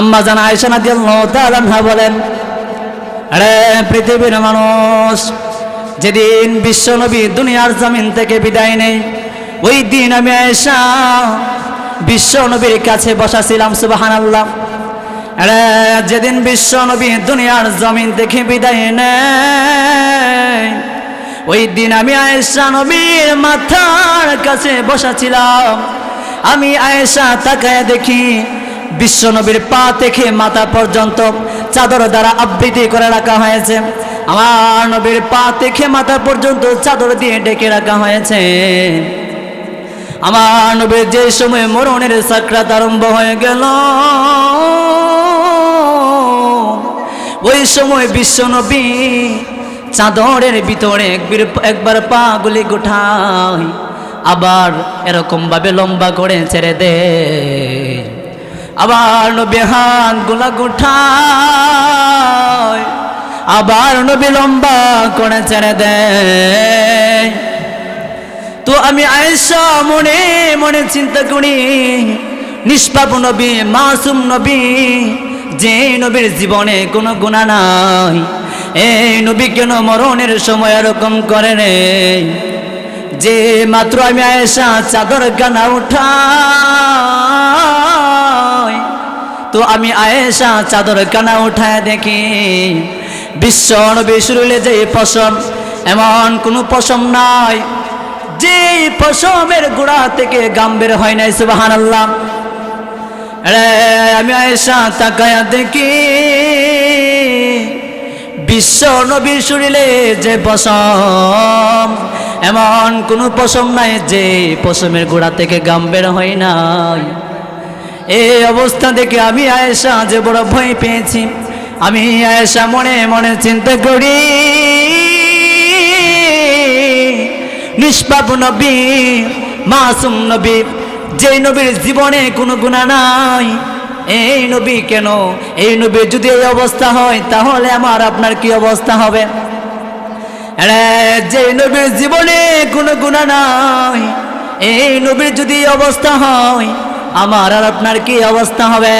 আম্মা জানা আয়সা আনহা বলেন, আরে পৃথিবীর মানুষ, যেদিন বিশ্ব নবী দুনিয়ার জমিন থেকে বিদায় নেই ওই দিন আমি আয়েশা বিশ্ব নবীর কাছে বসাছিলাম, সুবহানাল্লাহ। আরে যেদিন বিশ্ব নবী দুনিয়ার জমিন থেকে বিদায় নেয়, ওই দিন আমি আয়েশা নবীর মাথার কাছে বসাছিলাম। আমি আয়েশা তাকায় দেখি বিশ্ব নবীর পা থেকে মাথা পর্যন্ত চাদর দ্বারা আবৃত্তি করে রাখা হয়েছে। আমার নবীর পা থেকে মাথা পর্যন্ত চাদর দিয়ে ডেকে রাখা হয়েছে। আমার নবীর যে সময় মরণের সাকরাত আরম্ভ হয়ে গেল, ওই সময় বিশ্বনবী চাদরের ভিতরে একবার- পা গুলি গোঠায়, আবার এরকম ভাবে লম্বা করে ছেড়ে দেয়। আবার নবী হাতগুলা গোঠায়। আবার নবী লম্বা করে ছেড়ে দেয়। তো আমি আয়েশা মনে মনে চিন্তা করি, নিষ্পাপ নবী, মাসুম নবী, যে নবীর জীবনে কোনো গুণা নাই। এই নবী কেন মরণের সময় এরকম করে রে? যে মাত্র আমি আয়েশা চাদর গানা উঠাই তো আমি আয়েশা চাদর কানা উঠায় দেখি। বিশ্ব নবী শুরুলে যে পশম, এমন কোনো পশম নাই। যে পশমের গোড়া থেকে গাম বের হয় নাই সুবাহান আল্লাহ আমি আয়েশা তাকায়া দেখি। বিশ্ব নবী শুনিলে যে পশম, এমন কোনো পশম নাই যে পশমের গোড়া থেকে গাম বের হয় নাই। এই অবস্থা দেখে আমি আয়েশা যে বড় ভয় পেয়েছি। আমি আয়েশা মনে মনে চিন্তা করি, নিষ্পাপ নবী, মাসুম নবী, যে নবীর জীবনে কোনো গুণা নাই, এই নবী কেন? এই নবীর যদি এই অবস্থা হয়, তাহলে আমার আপনার কি অবস্থা হবে? যে নবীর জীবনে কোনো গুণা নাই, এই নবীর যদি অবস্থা হয় আমার আর আপনার কি অবস্থা হবে?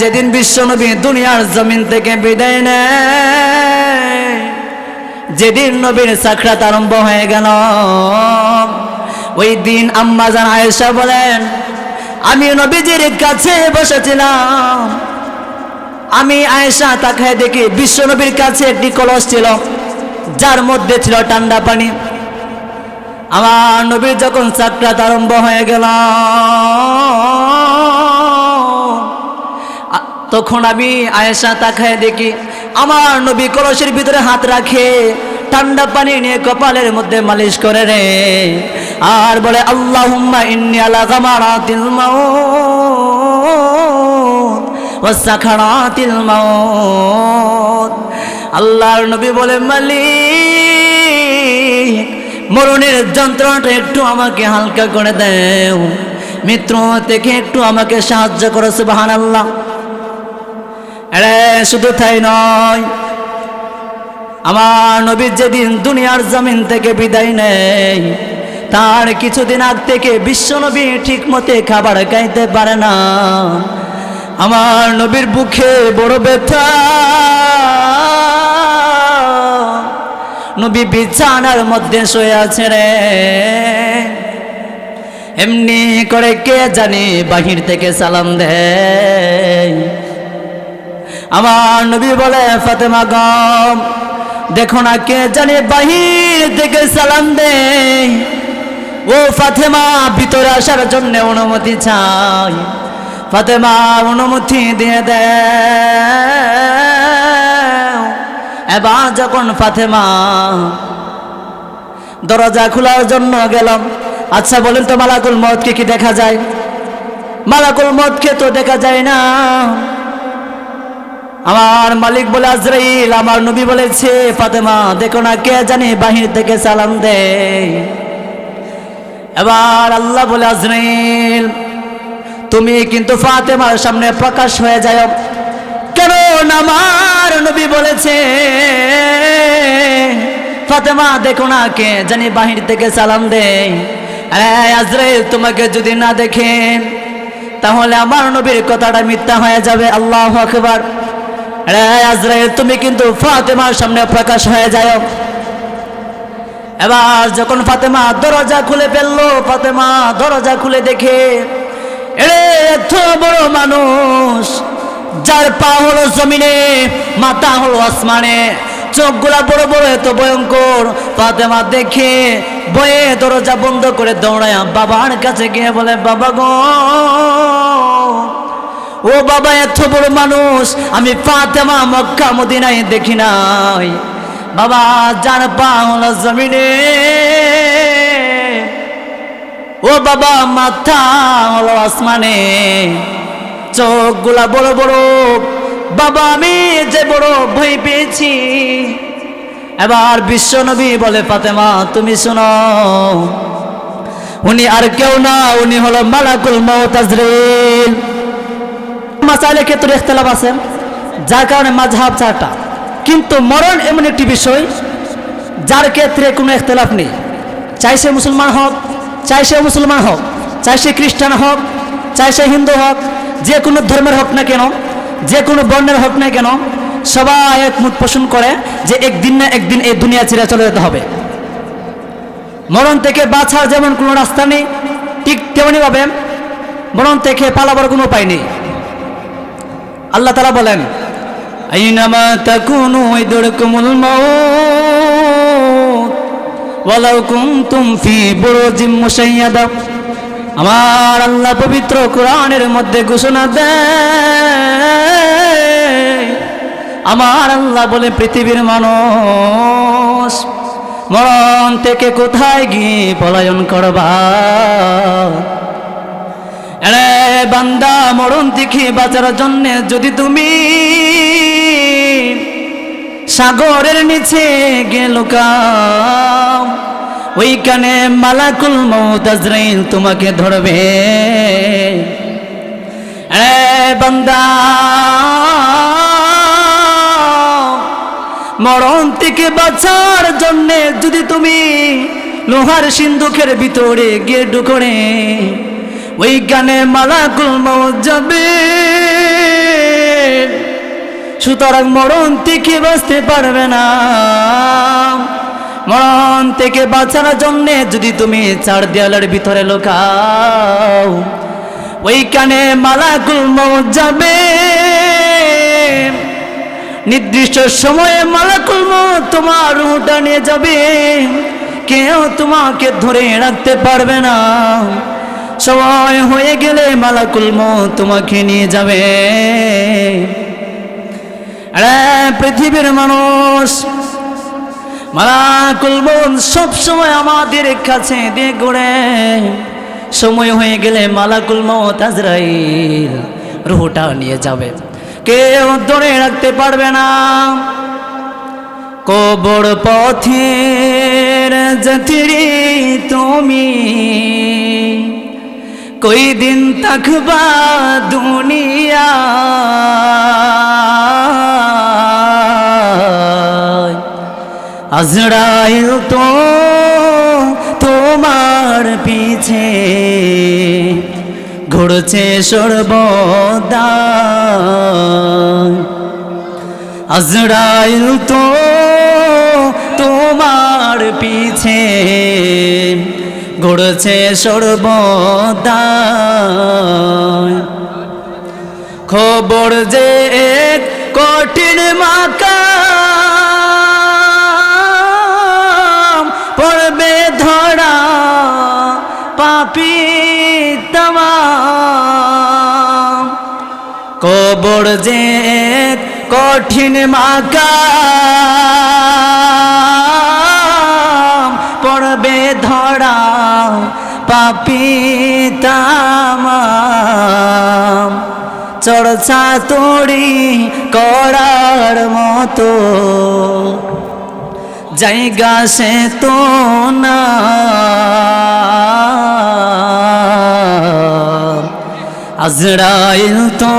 যেদিন বিশ্ব নবী দুনিয়ার জমিন থেকে বিদায় নেয়, যেদিন নবীর সাক্ষাৎ আরম্ভ হয়ে গেল, ওই দিন আম্মা জান আয়েশা বলেন, আমি নবীজির কাছে বসেছিলাম। আমি আয়েশা তাকায় দেখি বিশ্ব নবীর কাছে একটি কলস ছিল, যার মধ্যে ছিল ঠান্ডা পানি। আমার নবীর যখন সাক্ষাৎ আরম্ভ হয়ে গেল তখন আমি আয়েশা তাকায় দেখি, আমার নবী কলসের ভিতরে হাত রাখে, ঠান্ডা পানি নিয়ে কপালের মধ্যে মালিশ করে রে। আর বলে ইন্নি আলা আল্লাহর নবী বলে, মালিক মরণের যন্ত্রণাটা একটু আমাকে হালকা করে দেও। মিত্র থেকে একটু আমাকে সাহায্য করো, সুবহানাল্লাহ। আরে শুধু তাই নয়, আমার নবীর যেদিন দুনিয়ার জমিন থেকে বিদায় নেই তার কিছুদিন আগ থেকে বিশ্ব নবী ঠিক মতে খাবার খাইতে পারে না। আমার নবীর বুকে বড় ব্যথা। নবী বিছানার মধ্যে শুয়ে আছে রে। এমনি করে কে জানি বাহির থেকে সালাম দেয়। আমার নবী বলে, ফাতেমা গম, দেখো না কে জানে বাহির থেকে সালাম দে ও ফাতেমা, ভিতরে আসার জন্য অনুমতি চাই। ফাতেমা অনুমতি দিয়ে দে। এবার যখন ফাতেমা দরজা খোলার জন্য গেলাম আচ্ছা বলেন তো মালাকুল মদকে কি দেখা যায়? মালাকুল মদকে তো দেখা যায় না। আমার মালিক বলে, আজরাইল, আমার নবী বলেছে, ফাতেমা, দেখো না কে জানি বাহির থেকে সালাম দে এবার আল্লাহ বলে, আজরাইল, তুমি কিন্তু ফাতেমার সামনে প্রকাশ হয়ে যায় কেন আমার নবী বলেছে? ফাতেমা, দেখো না কে জানি বাহির থেকে সালাম দে আজরাইল, তোমাকে যদি না দেখে, তাহলে আমার নবীর কথাটা মিথ্যা হয়ে যাবে। আল্লাহ আকবার। রে আজরাইল, তুমি কিন্তু ফাতেমার সামনে প্রকাশ হয়ে যায় এবার যখন ফাতেমা দরজা খুলে ফেলল, ফাতেমা দরজা খুলে দেখে এত বড় মানুষ যার পা হলো জমিনে, মাথা হলো আসমানে। চোখগুলা বড় বড়, এত ভয়ঙ্কর। ফাতেমা দেখে বয়ে দরজা বন্ধ করে দৌড়ায়, বাবার কাছে গিয়ে বলে, বাবা গো, ও বাবা এত বড় মানুষ, আমি ফাতেমা মক্কা মদিনায় দেখি নাই। বাবা, যার পা হলো জমিনে, ও বাবা, মাথা হলো আসমানে। চোখগুলা বড় বড়। বাবা, আমি যে বড় ভয় পেয়েছি। এবার বিশ্বনবী বলে, ফাতেমা, তুমি শোনো। উনি আর কেউ না, উনি হলো মালাকুল মৌতাজরিল মাসাইলের ক্ষেত্রে ইখতলাফ আছে, যার কারণে মাঝহাব চারটা। কিন্তু মরণ এমন একটি বিষয়, যার ক্ষেত্রে কোনো ইখতলাফ নেই। চাই সে মুসলমান হোক, চাই সে মুসলমান হোক, চাই সে খ্রিস্টান হোক, চাই সে হিন্দু হোক যে কোনো ধর্মের হোক না কেন যে কোনো বর্ণের হোক না কেন, সবাই একমত পোষণ করে যে একদিন না একদিন এই দুনিয়া ছেড়ে চলে যেতে হবে। মরণ থেকে বাঁচার যেমন কোনো রাস্তা নেই, ঠিক তেমনিভাবে মরণ থেকে পালাবার কোনো উপায় নেই। আল্লাহ তালা বলেন, আইনামা তাকুনু ইদরকুমুল মাউত, ওয়ালাউ আমার আল্লাহ পবিত্র কোরআনের মধ্যে ঘোষণা দেয়, আমার আল্লাহ বলে পৃথিবীর মানুষ, মরণ থেকে কোথায় গিয়ে পলায়ন করবা? এরে বান্দা, মরণ দেখি বাঁচার জন্য যদি তুমি সাগরের নিচে গেল ওইখানে মালাকুল মৌত আজরাইল তোমাকে ধরবে। বান্দা, মরণ থেকে বাঁচার জন্যে যদি তুমি লোহার সিন্ধুকের ভিতরে গিয়ে ঢুকরে ওই গানে মালাকুল যাবে। সুতরাং মরণ থেকে বাঁচতে পারবে না। মরণ থেকে বাঁচার জন্যে যদি তুমি চার দেয়ালের ভিতরে লোকাও, ওইখানে মালাকুল মৌত যাবে। নির্দিষ্ট সময়ে মালাকুল তোমার রুটা নিয়ে যাবে। কেউ তোমাকে ধরে রাখতে পারবে না। সময় হয়ে গেলে মালাকুল তোমাকে নিয়ে যাবে। পৃথিবীর মানুষ মালাকুল মৌত সব সময় আমাদের কাছে দিয়ে ঘুরে সময় হয়ে গেলে মালাকুল মৌত আজরাইল রুহটা নিয়ে যাবে। কেউ ধরে রাখতে পারবে না। কবর পথের যাত্রী তুমি কই দিন থাকবা দুনিয়া? আজরাইল তো তোমার পিছে ঘুরছে সর্বদা আজরাইল তো তোমার পিছে ঘুরছে সর্বদা খবর যে কঠিন মাকা পড়বে ধরা পাপি তামাম। কবর যে কঠিন মাকা পড়বে ধরা পাপি তামাম। চর্চা তড়ি করার মতো জায়গা সে তো না আজরাইল তো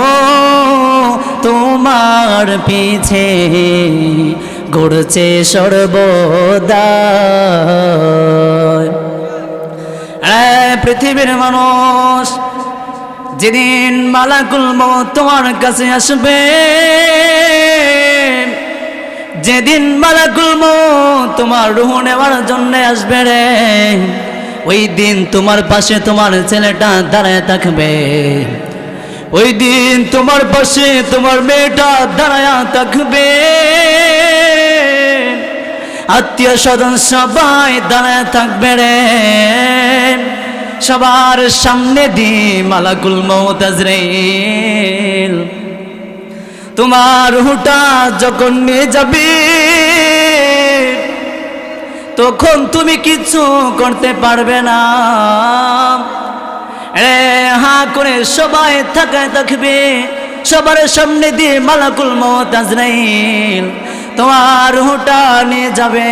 তোমার পিছে ঘুরছে সর্বদা পৃথিবীর মানুষ যেদিন মালাকুল মৌত তোমার কাছে আসবে যেদিন মালাকুল মৌত তোমার রুহ নেওয়ার জন্য আসবে রে, ওই দিন তোমার পাশে তোমার ছেলেটা দাঁড়ায় থাকবে। ওই দিন তোমার পাশে তোমার মেয়েটা দাঁড়ায় থাকবে। আত্মীয় স্বজন সবাই দাঁড়ায় থাকবে রে। সবার সামনে দি মালাকুল মৌতাজরাইল তোমার হুটা যখন নিয়ে যাবে, তখন তুমি কিছু করতে পারবে না। রে হা করে সবাই থাকায় থাকবে, সবার সামনে দিয়ে মালাকুল মতাজরাইল তোমার হুটা নিয়ে যাবে।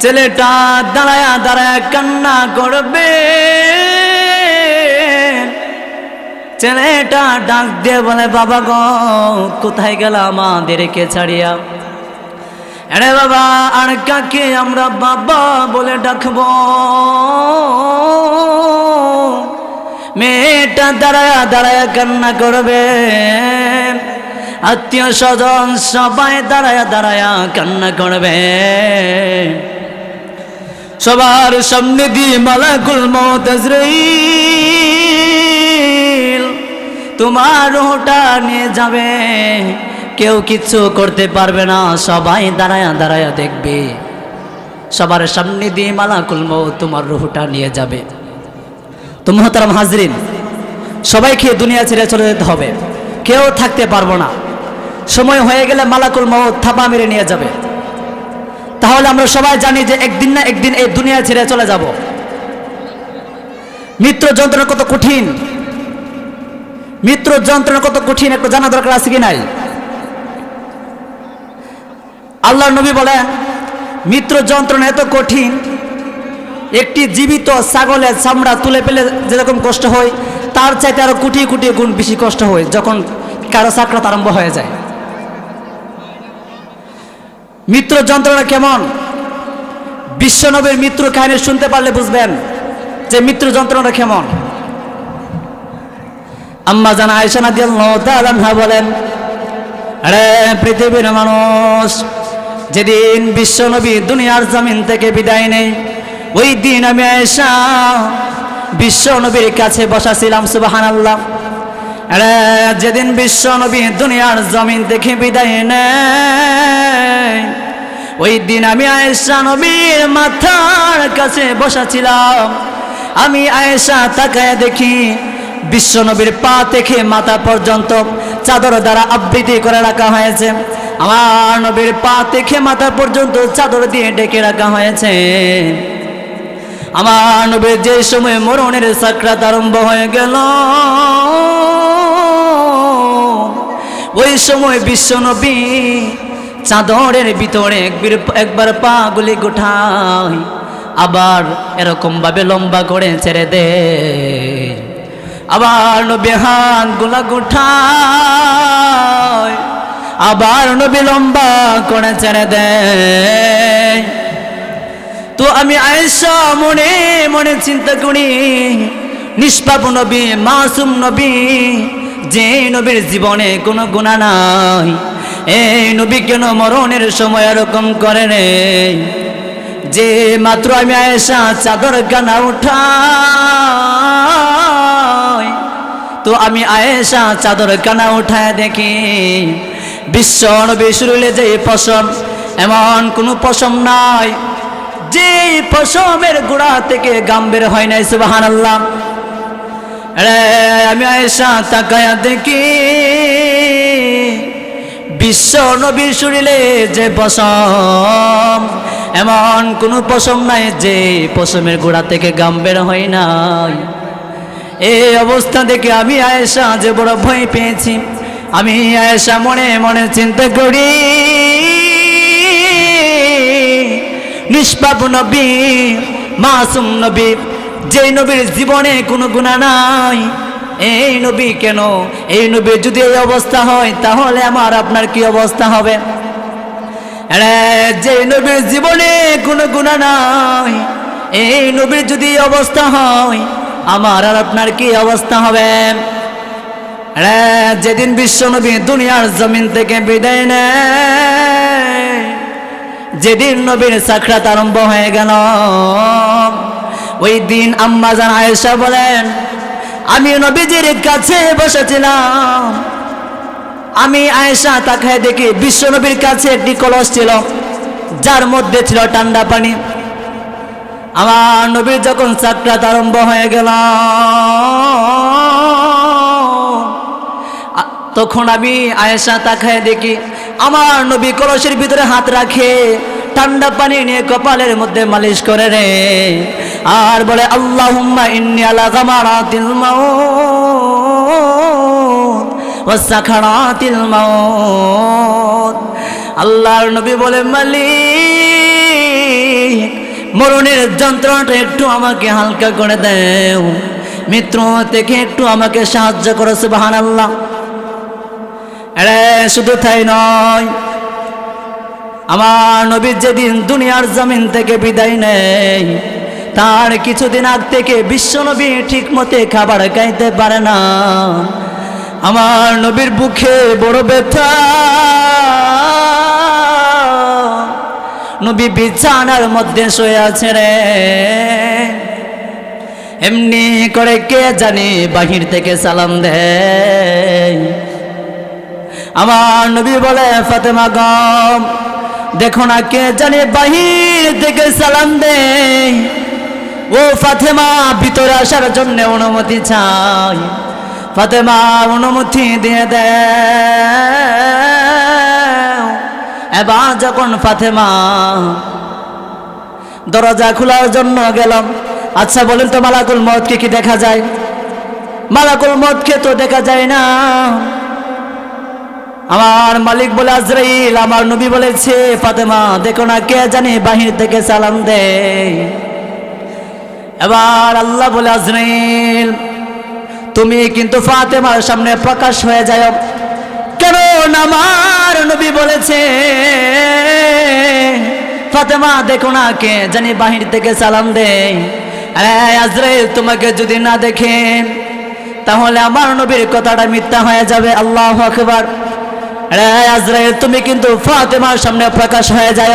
ছেলেটা দাঁড়ায়া দাঁড়ায় কান্না করবে। ছেলেটা ডাক দিয়ে বলে, বাবা গো, কোথায় গেল আমাদেরকে ছাড়িয়া? আরে বাবা, আর কাকে আমরা বাবা বলে ডাকবো? মেয়েটা দাঁড়ায়া দাঁড়ায়া কান্না করবে। আত্মীয় স্বজন সবাই দাঁড়ায়া দাঁড়ায়া কান্না করবে। সবার সামনে দিয়ে মালাকুল মতাজরাইল তোমার ওটা নিয়ে যাবে। কেউ কিচ্ছু করতে পারবে না, সবাই দাঁড়ায়া দাঁড়ায়া দেখবে। সবার সামনে দিয়ে মালাকুল মৌ তোমার রুহটা নিয়ে যাবে। তো মোহতারাম হাজরিন সবাইকে দুনিয়া ছেড়ে চলে যেতে হবে। কেউ থাকতে পারব না। সময় হয়ে গেলে মালাকুল মৌ থাপা মেরে নিয়ে যাবে। তাহলে আমরা সবাই জানি যে একদিন না একদিন এই দুনিয়া ছেড়ে চলে যাব। মৃত্যু যন্ত্রণা কত কঠিন। মৃত্যুর যন্ত্রণা কত কঠিন, একটা জানা দরকার আছে কি নাই? আল্লাহ নবী বলেন মিত্র যন্ত্রণা এত কঠিন, একটি জীবিত ছাগলের চামড়া তুলে পেলে যেরকম কষ্ট হয়, তার চাইতে আরও কোটি কোটি গুণ বেশি কষ্ট হয়, যখন কারও চাকরাত আরম্ভ হয়ে যায়। মিত্র যন্ত্রণা কেমন? বিশ্বনবীর মিত্র কাহিনী শুনতে পারলে বুঝবেন যে মিত্র যন্ত্রণা কেমন। আম্মা জানা আয়সা নাদিয়াল্লাহা বলেন, আরে পৃথিবীর মানুষ, যেদিন বিশ্বনবী দুনিয়ার জমিন থেকে বিদায় নেই ওই দিন আমি আয়সা বিশ্বনবীর কাছে বসাছিলাম সুবাহান আল্লাহ আরে যেদিন বিশ্বনবী দুনিয়ার জমিন থেকে বিদায় নেয়, ওই দিন আমি আয়েশা নবীর মাথার কাছে বসাছিলাম। আমি আয়েশা তাকায় দেখি বিশ্ব নবীর পা থেকে মাথা পর্যন্ত চাদর দ্বারা আবৃত্তি করে রাখা হয়েছে। আমার নবীর পা থেকে মাথা পর্যন্ত চাদর দিয়ে ডেকে রাখা হয়েছে। আমার নবীর যে সময় মরণের সাকরাত আরম্ভ হয়ে গেল, ওই সময় বিশ্ব নবী চাদরের ভিতরে একবার পা গুলি গোঠায়, আবার এরকম ভাবে লম্বা করে ছেড়ে দে আবার নবী হাতগুলা গোঠায়। আবার নবী লম্বা করে ছেড়ে দেয়। তো আমি আয়েশা মনে মনে চিন্তা করি, নিষ্পাপ নবী, মাসুম নবী, যে নবীর জীবনে কোনো গুণা নাই। এই নবী কেন মরণের সময় এরকম করে রে? যে মাত্র আমি আয়েশা চাদর গানা উঠাই তো আমি আয়েশা চাদর কানা উঠায় দেখি। বিশ্ব নবী যে পশম, এমন কোনো পশম নাই। যে পশমের গোড়া থেকে গাম বের হয় নাই সুবাহান আল্লাহ আমি আয়েশা তাকায়া দেখি। বিশ্ব নবী শুনিলে যে পশম, এমন কোনো পশম নাই যে পশমের গোড়া থেকে গাম বের হয় নাই। এই অবস্থা দেখে আমি আয়েশা যে বড় ভয় পেয়েছি। আমি আয়েশা মনে মনে চিন্তা করি, নিষ্পাপ নবী, মাসুম নবী, যে নবীর জীবনে কোনো গুণা নাই, এই নবী কেন? এই নবীর যদি এই অবস্থা হয়, তাহলে আমার আপনার কি অবস্থা হবে? যে নবীর জীবনে কোনো গুণা নাই, এই নবীর যদি অবস্থা হয় আমার আর আপনার কি অবস্থা হবে? যেদিন বিশ্বনবী দুনিয়ার জমিন থেকে বিদায় নেয়, যেদিন নবীর সাক্ষাৎ আরম্ভ হয়ে গেল, ওই দিন আম্মা জান আয়েশা বলেন, আমি নবীজির কাছে বসেছিলাম। আমি আয়েশা তাকায় দেখি বিশ্ব নবীর কাছে একটি কলস ছিল, যার মধ্যে ছিল ঠান্ডা পানি। আমার নবীর যখন সাক্ষাৎ আরম্ভ হয়ে গেল তখন আমি আয়েশা তাকায় দেখি, আমার নবী কলসের ভিতরে হাত রাখে, ঠান্ডা পানি নিয়ে কপালের মধ্যে মালিশ করে রে। আর বলে, আল্লাহুম্মা ইন্নি আলা গামারাতিল মাউত ওয়াসাখারাতিল মাউত। আল্লাহর নবী বলে, মালিক মরণের যন্ত্রণাটা একটু আমাকে হালকা করে দেও। মিত্র থেকে একটু আমাকে সাহায্য করেছে সুবাহান আল্লাহ শুধু তাই নয়, আমার নবীর যেদিন দুনিয়ার জমিন থেকে বিদায় নেই তার কিছুদিন আগ থেকে বিশ্ব নবী ঠিক মতে খাবার খাইতে পারে না। আমার নবীর বুকে বড় ব্যথা। নবী বিছানার মধ্যে শুয়ে আছে রে। এমনি করে কে জানে বাহির থেকে সালাম দেয়। আমার নবী বলে, ফাতেমা গম দেখো না কে জানে বাহির থেকে সালাম দে ও ফাতেমা, ভিতরে আসার জন্য অনুমতি চাই। ফাতেমা, অনুমতি দিয়ে দে এবার যখন ফাতেমা দরজা খোলার জন্য গেলাম আচ্ছা বলেন তো মালাকুল মদকে কি দেখা যায়? মালাকুল মদকে তো দেখা যায় না। আমার মালিক বলে, আজরাইল, আমার নবী বলেছে, ফাতেমা, দেখো না কে জানি বাহির থেকে সালাম দে এবার আল্লাহ বলে, আজরাইল, তুমি কিন্তু ফাতেমার সামনে প্রকাশ হয়ে যায় কেন আমার নবী বলেছে? ফাতেমা, দেখো না কে জানি বাহির থেকে সালাম দে আজরাইল, তোমাকে যদি না দেখে, তাহলে আমার নবীর কথাটা মিথ্যা হয়ে যাবে। আল্লাহ আকবার। আজরাইল, তুমি কিন্তু ফাতেমার সামনে প্রকাশ হয়ে যায়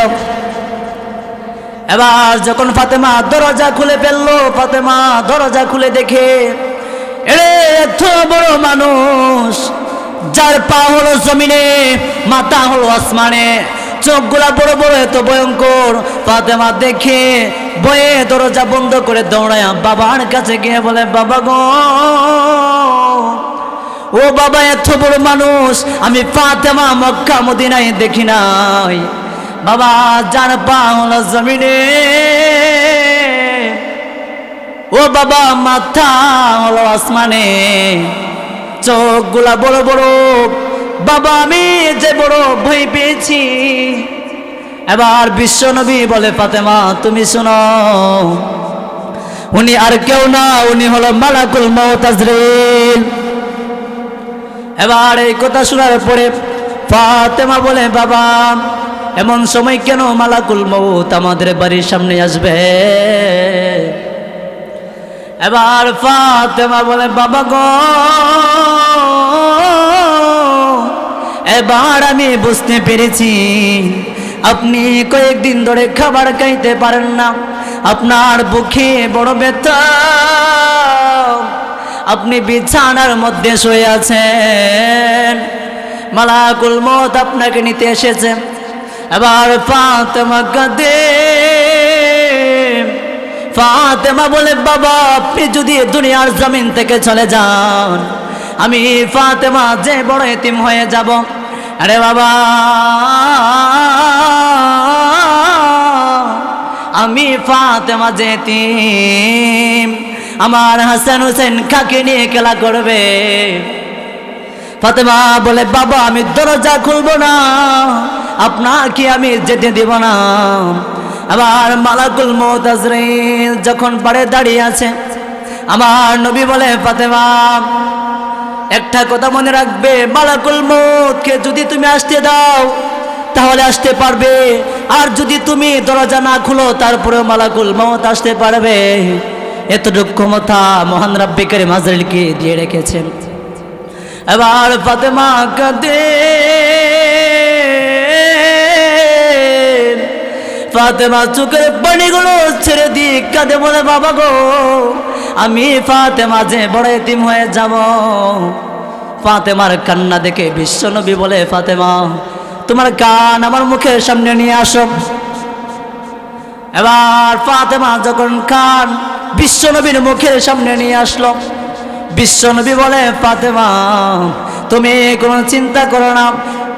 এবার যখন ফাতেমা দরজা খুলে ফেলল, ফাতেমা দরজা খুলে দেখে এত বড় মানুষ যার পা হলো জমিনে, মাথা হলো আসমানে, চোখগুলা বড় বড়, এত ভয়ঙ্কর। ফাতেমা দেখে বয়ে দরজা বন্ধ করে দৌড়ায়, বাবার কাছে গিয়ে বলে, বাবা গো, ও বাবা, এত বড় মানুষ, আমি ফাতেমা মক্কা, মদিনায় দেখি নাই। বাবা, যার পা হলো জমিনে, ও বাবা, মাথা হলো আসমানে। চোখগুলা বড় বড়। বাবা, আমি যে বড় ভয় পেয়েছি। এবার বিশ্ব নবী বলে, ফাতেমা, তুমি শোনো। উনি আর কেউ না, উনি হলো মালাকুল মৌতাজরিল এবার এই কথা শোনার পরে ফাতেমা বলে, বাবা, এমন সময় কেন মালাকুল মৌত আমাদের বাড়ির সামনে আসবে? এবার ফাতেমা বলে, বাবা গো, এবার আমি বুঝতে পেরেছি, আপনি কয়েকদিন ধরে খাবার খাইতে পারেন না। আপনার বুকে বড় ব্যথা। আপনি বিছানার মধ্যে শুয়ে আছেন। মালাকুল মত আপনাকে নিতে এসেছে। এবার ফাতেমা কাঁদে। ফাতেমা বলে, বাবা, আপনি যদি দুনিয়ার জমিন থেকে চলে যান, আমি ফাতেমা যে বড় এতিম হয়ে যাব। আরে বাবা, আমি ফাতেমা যে এতিম, আমার হাসান হোসেন কাকে নিয়ে খেলা করবে? ফাতেমা বলে, বাবা, আমি দরজা খুলবো না, আপনাকে আমি যেতে দিব না। আবার মালাকুল মোতাজরিল যখন পাড়ে দাঁড়িয়ে আছে, আমার নবী বলে, ফাতেমা, একটা কথা মনে রাখবে, মালাকুল মৌতকে যদি তুমি আসতে দাও, তাহলে আসতে পারবে। আর যদি তুমি দরজা না খুলো, তারপরেও মালাকুল মৌত আসতে পারবে। এতটুকু ক্ষমতা মহান রাব্বিকারী মাজরাইলকে দিয়ে রেখেছেন। এবার ফাতেমা কাঁদে। ফাতেমা চোখের পানিগুলো ছেড়ে দিয়ে কাঁদে বলে, বাবা গো, আমি ফাতেমা যে বড় এতিম হয়ে যাব। ফাতেমার কান্না দেখে বিশ্বনবী বলে, ফাতেমা, তোমার কান আমার মুখের সামনে নিয়ে আসো। এবার ফাতেমা যখন কান বিশ্বনবীর মুখের সামনে নিয়ে আসলো বিশ্বনবী বলে, ফাতেমা, তুমি কোনো চিন্তা করো না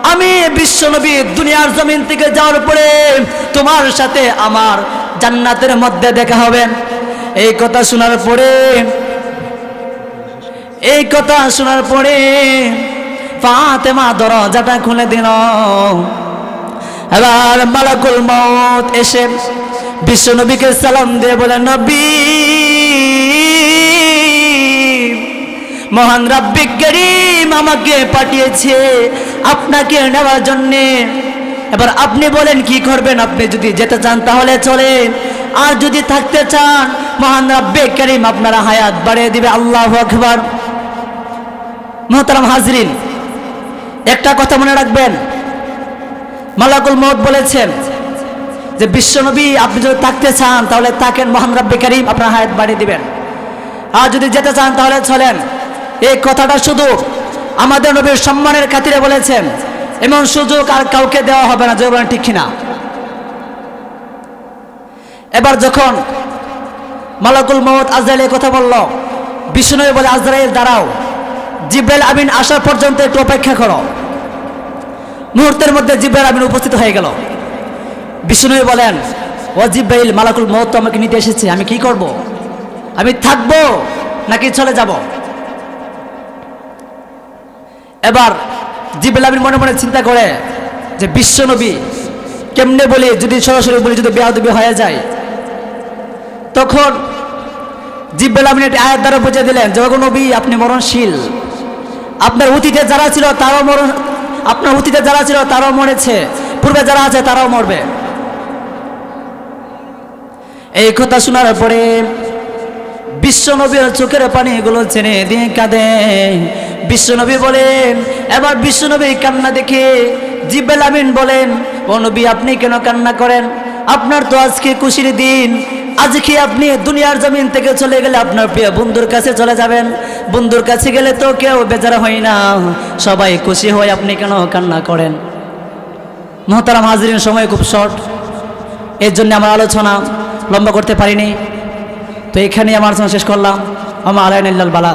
আমি বিশ্বনবী দুনিয়ার জমিন থেকে যাওয়ার পরে তোমার সাথে আমার জান্নাতের মধ্যে দেখা হবে। এই কথা শোনার পরে, এই কথা শোনার পরে ফাতেমা দরজাটা খুলে দিল। এবার মালাকুল মত এসে বিশ্বনবীকে সালাম দিয়ে বলে, নবী, মহান রাব্বিক আমাকে পাঠিয়েছে আপনাকে নেওয়ার জন্যে। এবার আপনি বলেন, কি করবেন আপনি যদি যেতে চান তাহলে চলেন। আর যদি থাকতে চান, মহান রাব্বিক করিম আপনারা হায়াত বাড়িয়ে দিবে। আল্লাহ আকবার। মোহতারাম হাজরিন, একটা কথা মনে রাখবেন। মালাকুল মত বলেছেন যে বিশ্বনবী আপনি যদি থাকতে চান তাহলে তাকেন মহান রাব্বে করিম আপনার হায়াত বাড়িয়ে দিবেন। আর যদি যেতে চান তাহলে চলেন। এই কথাটা শুধু আমাদের নবীর সম্মানের খাতিরে বলেছেন, এমন সুযোগ আর কাউকে দেওয়া হবে না যে ঠিক কিনা? এবার যখন মালাকুল মত আজরাইল কথা বলল বিষ্ণু বলে, আজরাইল দাঁড়াও, জিব্রাইল আমিন আসার পর্যন্ত একটু অপেক্ষা করো। মুহূর্তের মধ্যে জিব্রাইল আমিন উপস্থিত হয়ে গেল। বিষ্ণু বলেন, ও জিব্রাইল, মালাকুল মত তো আমাকে নিতে এসেছে, আমি কি করব? আমি থাকব নাকি চলে যাব? এবার আমিন মনে মনে চিন্তা করে যে বিশ্বনবী কেমনে বলি যদি সরাসরি বলি যদি বেহাদবি হয়ে যায়? তখন জিব্বেল আমিন একটি আয়াত দ্বারা বুঝে দিলেন যখন নবী, আপনি মরণশীল। আপনার অতীতে যারা ছিল, তারাও মরণ আপনার অতীতে যারা ছিল, তারাও মরেছে। পূর্বে যারা আছে, তারাও মরবে। এই কথা শোনার পরে বিশ্ব বিশ্বনবীর চোখের পানি পানিগুলো চেনে দিয়ে কাঁদে। বিশ্বনবী বলেন, এবার বিশ্বনবীর কান্না দেখে জিব্বেল আমিন বলেন, ও নবী, আপনি কেন কান্না করেন? আপনার তো আজকে খুশির দিন। আজকে আপনি দুনিয়ার জমিন থেকে চলে গেলে আপনার প্রিয় বন্ধুর কাছে চলে যাবেন। বন্ধুর কাছে গেলে তো কেউ বেজার হয় না। সবাই খুশি হয় আপনি কেন কান্না করেন? মহতারাম হাজিরিন, সময় খুব শর্ট। এর জন্য আমার আলোচনা লম্বা করতে পারিনি। তো এখানেই আমার আলোচনা শেষ করলাম। আমার আলাইন বালা।